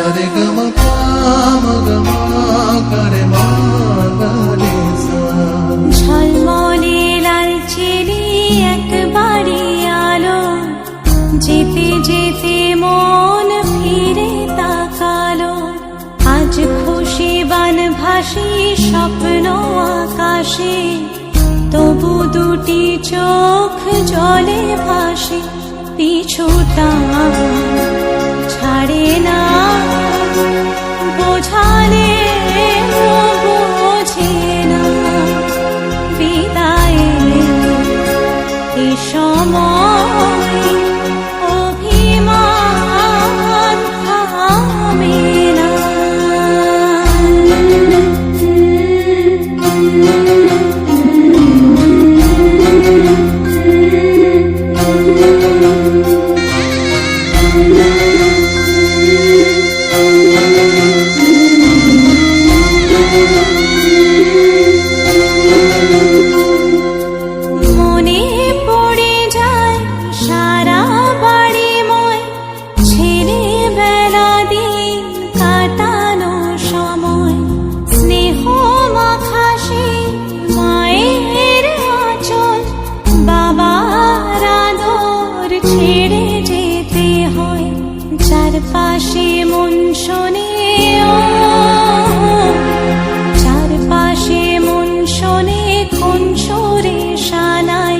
সরে গম পাম গম করে মা মন ফিরে তাকালো। আজ খুশি বান ভাসি, স্বপ্ন আকাশে, তবু দুটি চোখ জলে ভাসে পিছুটা 旧梦。চারপাশে মন শোনে চারপাশে মন শোনে, কোন সুরে শানাই?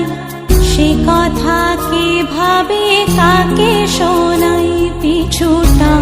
সে কথা কে কাকে শোনাই? পিছুটা